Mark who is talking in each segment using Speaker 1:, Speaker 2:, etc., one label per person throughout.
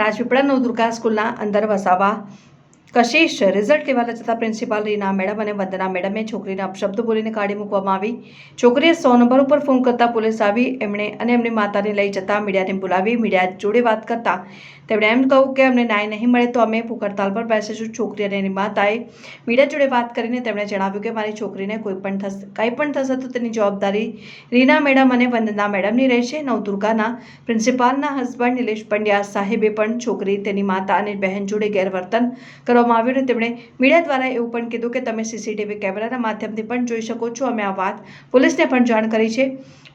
Speaker 1: રાજપીપળા નવદુર્ગા સ્કૂલના અંદર વસાવા કશિશ. રિઝલ્ટ લેવાના જતા પ્રિન્સિપાલ રીના મેડમ અને વંદના મેડમે છોકરીને અપશબ્દ બોલીને કાઢી મૂકવામાં આવી. છોકરીએ સો નંબર ઉપર ફોન કરતા પોલીસ આવી. એમણે અને એમની માતાને લઈ જતા મીડિયાને બોલાવી. મીડિયા જોડે વાત કરતા તેમણે એમ કહ્યું કે અમને ન્યાય નહીં મળે તો અમે ભૂખ પર બેસીશું. છોકરી અને એની માતાએ મીડિયા જોડે વાત કરીને તેમણે જણાવ્યું કે મારી છોકરીને કોઈ પણ થશે કંઈ પણ થશે તો તેની જવાબદારી રીના મેડમ અને વંદના મેડમની રહેશે. નવદુર્ગાના પ્રિન્સિપાલના હસબન્ડ નિલેશ પંડ્યા સાહેબે પણ છોકરી, તેની માતા અને બહેન જોડે ગેરવર્તન કરવામાં આવ્યું અને તેમણે મીડિયા દ્વારા એવું પણ કીધું કે તમે સીસીટીવી કેમેરાના માધ્યમથી પણ જોઈ શકો છો. અમે આ વાત પોલીસને પણ જાણ કરી છે.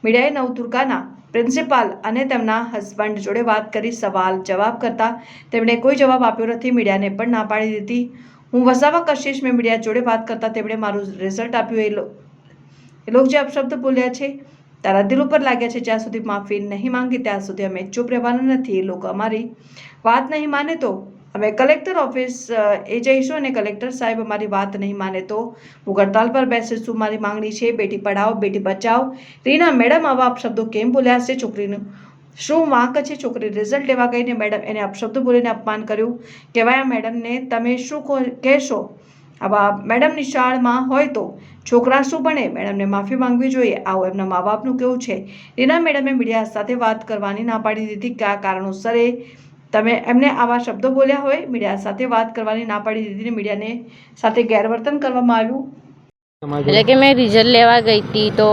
Speaker 1: મીડિયાએ નવદુર્ગાના પ્રિન્સિપાલ અને તેમના હસબન્ડ જોડે વાત કરી, સવાલ જવાબ કરતા તેમણે કોઈ જવાબ આપ્યો નથી. મીડિયાને પણ ના પાડી દીધી. હું વસાવા કશિશ, મેં મીડિયા જોડે વાત કરતા તેમણે મારું રિઝલ્ટ આપ્યું. એ લોકો જે અપશબ્દ બોલ્યા છે, તારા દિલ ઉપર લાગ્યા છે, જ્યાં સુધી માફી નહીં માંગી, ત્યાં સુધી અમે ચૂપ રહેવાના નથી. એ લોકો અમારી વાત નહીં માને તો અમે કલેક્ટર ઓફિસ એ જઈશું અને કલેક્ટર સાહેબ અમારી વાત નહીં માને તો હું હડતાલ પર બેસીશું મારી માંગણી છે, બેટી પઢાઓ, બેટી બચાવ રીના, મેડમ, આવા અપશબ્દો કેમ બોલ્યા છે છોકરીનું? શું વાંક છે છોકરી રિઝલ્ટ લેવા ગઈને મેડમ એને અપશબ્દો બોલીને અપમાન કર્યું? કહેવાયા મેડમને તમે શું કહો- કહેશો? આવા મેડમ નિશાળમાં હોય તો છોકરા શું બને મેડમને માફી માંગવી જોઈએ. આવું એમના મા બાપનું કેવું છે? રીના, મેડમે મીડિયા સાથે વાત કરવાની ના પાડી દીધી. કે આ કારણોસર તમે એમને આવા શબ્દો બોલ્યા હોય મીડિયા સાથે વાત કરવાની ના પાડી દીધી મીડિયાને સાથે ગેરવર્તન કરવામાં આવ્યું.
Speaker 2: એટલે કે મેં રિઝલ્ટ લેવા ગઈ હતી તો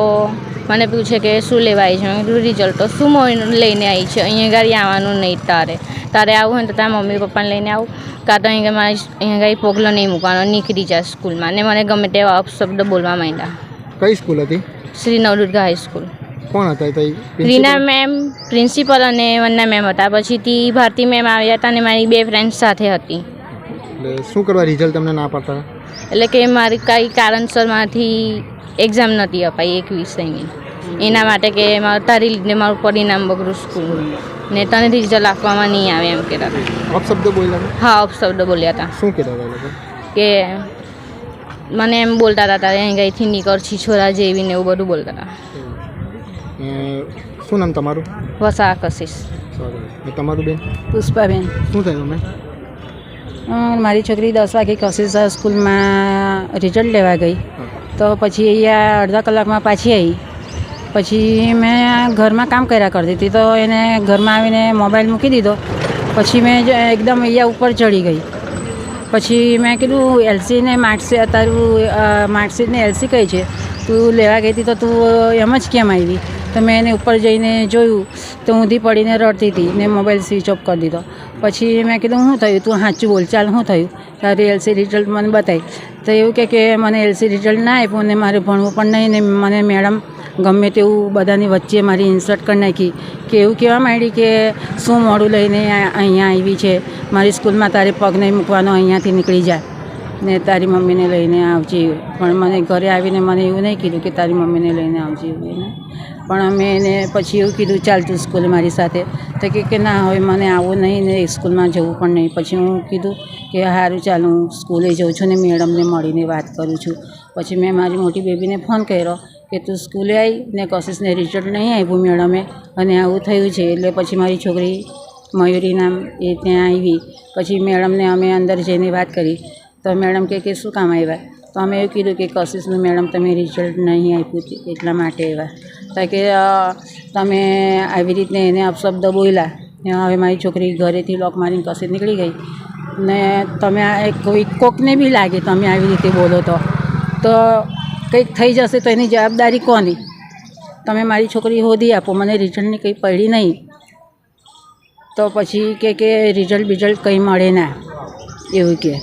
Speaker 2: મને પૂછે કે શું લેવા આવી છે? મેં કીધું રિઝલ્ટ તો શું લઈને આવી છે? અહીંયા ગાડી આવવાનું નહીં તારે. તારે આવું હોય ને તો તારા મમ્મી પપ્પાને લઈને આવું. કાં તો અહીંયા મારે અહીંયા ગાડી પોગલો નહીં મૂકવાનો. નીકળી જાય સ્કૂલમાં. ને મને ગમે તેવા અપશબ્દ બોલવા માંડ્યા.
Speaker 3: કઈ સ્કૂલ હતી?
Speaker 2: શ્રી નવદુર્ગા હાઈસ્કૂલ
Speaker 3: કોણ હતા તઈ
Speaker 2: રીના મેમ પ્રિન્સિપલ અને વન્ના મેમ હતા. પછીથી ભારતી મેમ આવ્યા હતા અને મારી બે ફ્રેન્ડ્સ સાથે હતી.
Speaker 3: એટલે શું કરવા રિઝલ્ટ તમને ના પાડતા?
Speaker 2: એટલે કે મારી કાંઈ કારણસરમાંથી એક્ઝામ નહોતી અપાઈ એક વિષયની એના માટે કે મારું તારી લીધે મારું પરિણામ બગડું સ્કૂલ ને તને રિઝલ્ટ આપવામાં નહીં આવે એમ કહેતા હતા.
Speaker 3: અપશબ્દ બોલ્યા?
Speaker 2: હા અપશબ્દ બોલ્યા હતા.
Speaker 3: શું કહેતા હતા
Speaker 2: કે મને એમ બોલતા હતા અહીં ગઈથી નીકળ છીછોરા જેવી ને એવું બધું બોલતા હતા.
Speaker 3: શું નામ તમારું?
Speaker 2: વસા કશીશ
Speaker 3: સારું તમારું બેન?
Speaker 4: પુષ્પાબેન.
Speaker 3: શું થયું તમે?
Speaker 4: મારી છોકરી દસ વાગે કશિશ સ્કૂલમાં રિઝલ્ટ લેવા ગઈ. તો પછી અહીંયા અડધા કલાકમાં પાછી આવી પછી મેં ઘરમાં કામ કર્યા કરતી હતી. તો એને ઘરમાં આવીને મોબાઈલ મૂકી દીધો. પછી મેં એકદમ અહીંયા ઉપર ચડી ગઈ. પછી મેં કીધું એલસીને માર્કશીટ તારું માર્કશીટને એલસી કઈ છે? તું લેવા ગઈ હતી તો તું એમ જ કેમ આવી? તો મેં એને ઉપર જઈને જોયું, તો ઊંધી પડીને રડતી હતી. ને મોબાઈલ સ્વિચ ઓફ કરી દીધો. પછી મેં કીધું શું થયું? તું સાચું બોલ, ચાલ શું થયું? તારી એલસી રિઝલ્ટ મને બતાવી તો એવું કહે કે મને એલસી રિઝલ્ટ ના આપ્યું ને મારે ભણવું પણ નહીં ને મને મેડમ ગમે તેવું બધાની વચ્ચે મારી ઇન્સર્ટ કરી નાખી. કે એવું કહેવા માંડી કે શું મોડું લઈને અહીંયા આવી છે? મારી સ્કૂલમાં તારે પગ નહીં મૂકવાનો, અહીંયાથી નીકળી જા. ને તારી મમ્મીને લઈને આવજે. પણ મને ઘરે આવીને મને એવું નહીં કીધું કે તારી મમ્મીને લઈને આવજે એને પણ અમે એને પછી એવું કીધું ચાલતું સ્કૂલે મારી સાથે. તો કે કે ના, હવે મને આવું નહીં ને સ્કૂલમાં જવું પણ નહીં. પછી હું કીધું કે સારું ચાલ હું સ્કૂલે જાઉં છું ને મેડમને મળીને વાત કરું છું. પછી મેં મારી મોટી બેબીને ફોન કર્યો કે તું સ્કૂલે આવી ને કશિશને રિઝલ્ટ નહીં આવ્યું મેડમે. અને આવું થયું છે. એટલે પછી મારી છોકરી મયુરી નામ એ ત્યાં આવી પછી મેડમને અમે અંદર જઈને વાત કરી. તો મેડમ કે કે શું કામ આવ્યા? તો અમે એવું કીધું કે કશિશનું મેડમ તમે રિઝલ્ટ નહીં આપ્યું એટલા માટે આવ્યા. તો કે તમે આવી રીતને એને અપશબ્દ બોલ્યા. હવે મારી છોકરી ઘરેથી લોક મારીને કશે નીકળી ગઈ. ને તમે કોઈ કોકને બી લાગે તમે આવી રીતે બોલો તો. તો કંઈક થઈ જશે તો એની જવાબદારી કોની? તમે મારી છોકરી શોધી આપો, મને રિઝલ્ટની કંઈ પડી નહીં. તો પછી કે કે રિઝલ્ટ બિઝલ્ટ કંઈ મળે ના. એવું કે.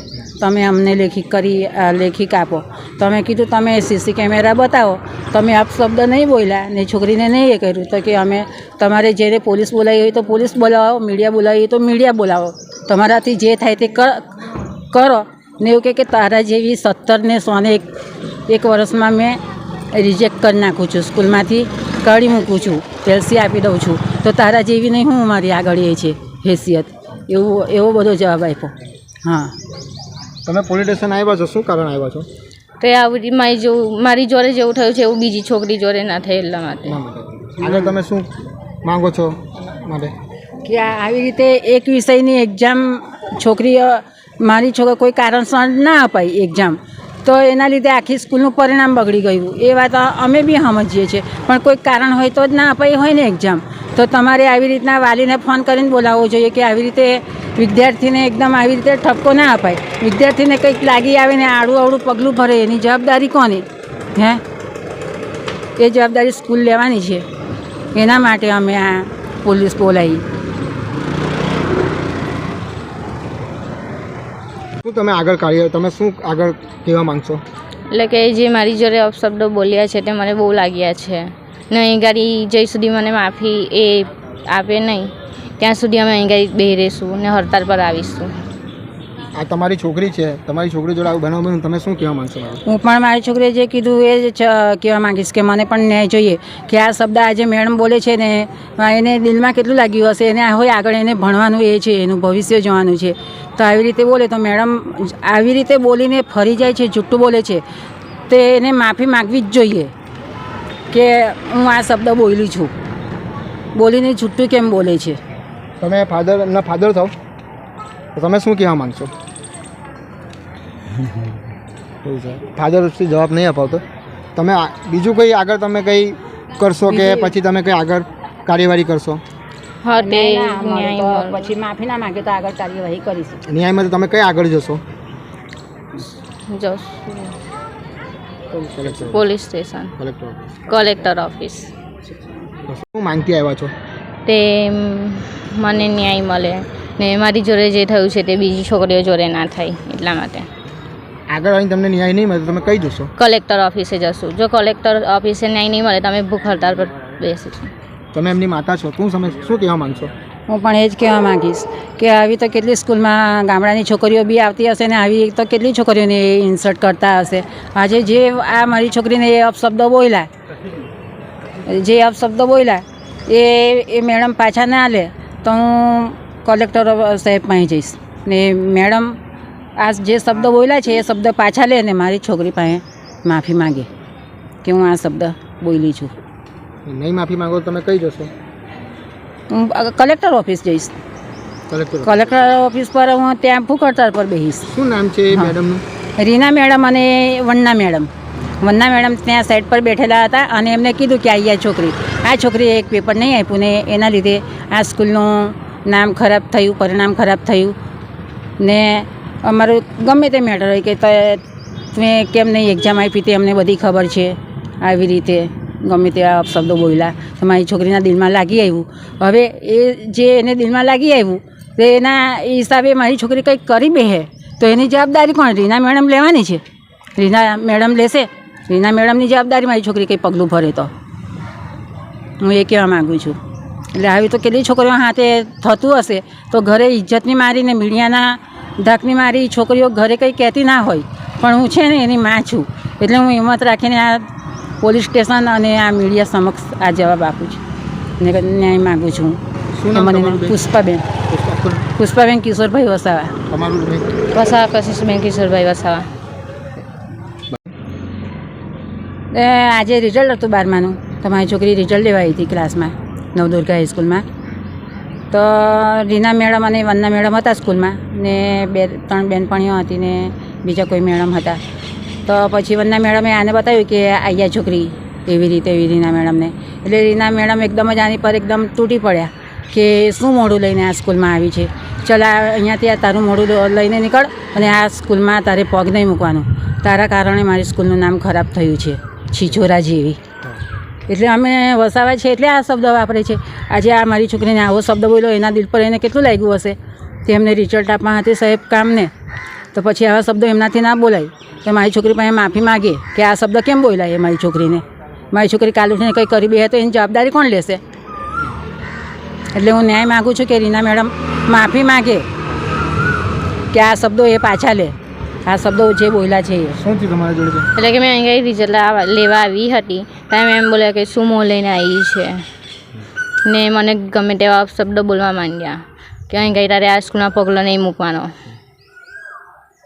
Speaker 4: તમે અમને લેખિક કરી લેખિક આપો. તો અમે કીધું તમે સીસી કેમેરા બતાવો. તમે આપ શબ્દ નહીં બોલ્યા ને છોકરીને નહીં એ કર્યું તો કે અમે તમારે જેને પોલીસ બોલાવી હોય તો પોલીસ બોલાવો, મીડિયા બોલાવી હોય તો મીડિયા બોલાવો. તમારાથી જે થાય તે કર ને એવું કે તારા જેવી સત્તર ને સોને એક એક વર્ષમાં મેં રિજેક્ટ કરી નાખું છું. સ્કૂલમાંથી કાઢી મૂકું છું. તેલસી આપી દઉં છું. તો તારા જેવી નહીં હું મારી આગળ એ છે, હેસિયત. એવું, એવો બધો જવાબ આપ્યો. હા.
Speaker 3: તમે પોલીસ સ્ટેશન આવ્યા છો? શું કારણ આવ્યા છો?
Speaker 2: તો આવી મારી જેવું મારી જોડે જેવું થયું છે એવું બીજી છોકરી જોડે ના થાય એટલા માટે.
Speaker 3: આગળ તમે શું માંગો છો માટે?
Speaker 4: કે આ- આવી રીતે એક વિષયની એક્ઝામ છોકરીઓ મારી છોકરી કોઈ કારણસર ના અપાય એક્ઝામ તો એના લીધે આખી સ્કૂલનું પરિણામ બગડી ગયું. એ વાત અમે બી સમજીએ છીએ. પણ કોઈ કારણ હોય તો જ ના અપાઈ હોય ને એક્ઝામ તો તમારે આવી રીતના વાલીને ફોન કરીને બોલાવવો જોઈએ કે આવી રીતે વિદ્યાર્થીને એકદમ આવી રીતે ઠપકો ના અપાય. વિદ્યાર્થીને કંઈક લાગી આવે ને આડું આવડું પગલું ભરે એની જવાબદારી કોની? હે? એ જવાબદારી સ્કૂલ લેવાની છે. એના માટે અમે આ પોલીસ બોલાવી.
Speaker 3: શું તમે આગળ કાર્ય તમે શું આગળ કહેવા માંગશો?
Speaker 2: એટલે કે જે મારી જોડે અપશબ્દો બોલ્યા છે તે મને બહુ લાગ્યા છે. ને અહીં ગાડી જઈ સુધી મને માફી એ આપે નહીં. ત્યાં સુધી અમે અહીં ગાડી બે રહીશું ને હડતાલ પર આવીશું.
Speaker 3: આ તમારી છોકરી છે તમારી છોકરી જોડે આવું બનાવ બન્યું તમે શું કહેવા માંગશો
Speaker 4: હું પણ મારી છોકરીએ જે કીધું એ જ કહેવા માંગીશ કે મને પણ ન્યાય જોઈએ કે આ શબ્દ આજે મેડમ બોલે છે ને એને દિલમાં કેટલું લાગ્યું હશે? એને હોય આગળ એને ભણવાનું એ છે એનું ભવિષ્ય જોવાનું છે. તો આવી રીતે બોલે તો મેડમ આવી રીતે બોલીને ફરી જાય છે જુઠ્ઠું બોલે છે. તે એને માફી માગવી જ જોઈએ કે હું આ શબ્દ બોલી છું. બોલીને જુઠ્ઠું કેમ બોલે છે?
Speaker 3: તમે ફાધર એમના ફાધર થાવ તો તમે શું કહેવા માંગશો? ફાધર જવાબ નહીં અપાવતો. તમે આ- બીજું કંઈ આગળ તમે કંઈ કરશો કે પછી તમે કંઈ આગળ કાર્યવાહી કરશો.
Speaker 4: પછી માફી ના માગે તો આગળ કાર્યવાહી કરીશું.
Speaker 3: ન્યાયમાં તો તમે કઈ આગળ જશો?
Speaker 2: જશું. Police station.
Speaker 3: Collector
Speaker 2: collector office
Speaker 3: શું માંગતી આવ્યા છો?
Speaker 2: તે મને ન્યાય મળે. ને મારી જોડે જે થયું છે તે બીજી છોકરીઓ જોડે ના થાય એટલા માટે.
Speaker 3: આગળ આવીને તમને ન્યાય નહીં મળે તમે કઈ જશો?
Speaker 2: કલેક્ટર ઓફિસે જશું. જો કલેક્ટર ઓફિસે ન્યાય નહીં મળે તો અમે ભૂખ હડતાલ પર બેસીશું
Speaker 3: તમે એમની માતા છો. શું તમે? શું કહેવા માંગશો?
Speaker 4: હું પણ એ જ કહેવા માંગીશ કે આવી તો કેટલી સ્કૂલમાં ગામડાની છોકરીઓ બી આવતી હશે ને આવી તો કેટલી છોકરીઓને ઇન્સર્ટ કરતા હશે. આજે જે આ મારી છોકરીને એ અપશબ્દો બોલ્યા જે અપશબ્દો બોલ્યા એ એ મેડમ પાછા ના લે તો હું કલેક્ટર સાહેબ પાસે જઈશ. ને મેડમ આ જે શબ્દ બોલ્યા છે એ શબ્દ પાછા લે ને મારી છોકરી પાસે માફી માગે કે હું આ શબ્દ બોલી છું.
Speaker 3: નહીં માફી માંગો તમે કઈ જશો?
Speaker 4: હું કલેક્ટર ઓફિસ જઈશ.
Speaker 3: કલેક્ટર
Speaker 4: ઓફિસ પર હું ત્યાં હડતાળ પર બેસીશ
Speaker 3: શું નામ છે
Speaker 4: મેડમ
Speaker 3: મેડમનું?
Speaker 4: રીના મેડમ અને વન્ના મેડમ. વન્ના મેડમ ત્યાં સાઈડ પર બેઠેલા હતા અને એમને કીધું કે આ છોકરી, આ છોકરીએ એક પેપર નહીં આપ્યું ને એના લીધે આ સ્કૂલનું નામ ખરાબ થયું, પરિણામ ખરાબ થયું. ને અમારું ગમે તે મેટર હોય કે તમે કેમ નહીં એક્ઝામ આપી તે અમને બધી ખબર છે. આવી રીતે ગમે તે શબ્દો બોલ્યા તો મારી છોકરીના દિલમાં લાગી આવ્યું. હવે એ જે એને દિલમાં લાગી આવ્યું, તો એના હિસાબે મારી છોકરી કંઈક કરી બેહે, તો એની જવાબદારી કોણ? રીના મેડમ લેવાની છે. રીના મેડમ લેશે રીના મેડમની જવાબદારી મારી છોકરી કંઈ પગલું ભરે તો. હું એ કહેવા માગું છું. એટલે આવી તો કેટલી છોકરીઓ હાથે થતું હશે તો ઘરે ઇજ્જતની મારીને મીડિયાના ધાકની મારી છોકરીઓ ઘરે કંઈ કહેતી ના હોય પણ હું છે ને એની માં છું. એટલે હું હિંમત રાખીને આ પોલીસ સ્ટેશન અને આ મીડિયા સમક્ષ આ જવાબ આપું છું. ને ન્યાય માગું છું મને પુષ્પાબેન. પુષ્પાબેન. કિશોરભાઈ વસાવા?
Speaker 2: વસાવા કશિશબેન કિશોરભાઈ વસાવા.
Speaker 4: આજે રિઝલ્ટ હતું બારમાનું. તો મારી છોકરી રિઝલ્ટ લેવા આવી હતી ક્લાસમાં નવદુર્ગા હાઈસ્કૂલમાં તો રીના મેડમ અને વન્ના મેડમ હતા સ્કૂલમાં, ને બે, ત્રણ બેનપણીઓ હતી ને બીજા કોઈ મેડમ હતા. તો પછી વન્ના મેડમે આને બતાવ્યું કે આયા છોકરી એવી રીતે, એવી રીના મેડમને. એટલે રીના મેડમ એકદમ જ આની પર એકદમ તૂટી પડ્યા કે શું મોડું લઈને આ સ્કૂલમાં આવી છે? ચાલ અહીંયાથી આ તારું મોડું લઈને નીકળ અને આ સ્કૂલમાં તારે પગ નહીં મૂકવાનું. તારા કારણે મારી સ્કૂલનું નામ ખરાબ થયું છે. છીછોરા જેવી. એટલે અમે વસાવા છે એટલે આ શબ્દ વાપરે છે. આજે આ મારી છોકરીને આવો શબ્દ બોલ્યો, એના દિલ પર એને કેટલું લાગ્યું હશે? તે એમને રિઝલ્ટ આપવા હતી સાહેબ કામને. તો પછી આવા શબ્દો એમનાથી ના બોલાય. તો મારી છોકરી પાસે માફી માગે કે આ શબ્દ કેમ બોલાય એ મારી છોકરીને? મારી છોકરી કાલ ઉઠીને કંઈ કરી બે તો એની જવાબદારી કોણ લેશે? એટલે હું ન્યાય માગું છું કે રીના મેડમ માફી માગે કે આ શબ્દો એ પાછા લે. આ શબ્દો જે બોલ્યા છે
Speaker 3: શું થયું તમારા જોડે
Speaker 2: એટલે કે મેં અહીં રિઝલ્ટ લેવા આવી હતી. ત્યાં એમ બોલ્યા કે શું મોં લઈને આવી છે. ને મને ગમે તેવા શબ્દો બોલવા માંડ્યા. કે અહીં ગઈ તારે આ સ્કૂલમાં પગલો નહીં મૂકવાનો.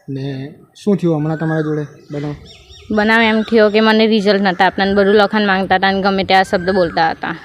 Speaker 3: ને શું થયું હમણાં તમારા જોડે બનાવ?
Speaker 2: બનાવ એમ થયો કે મને રિઝલ્ટ નહોતા આપતા બધું લખાણ માંગતા હતા અને ગમે તે આ શબ્દ બોલતા હતા.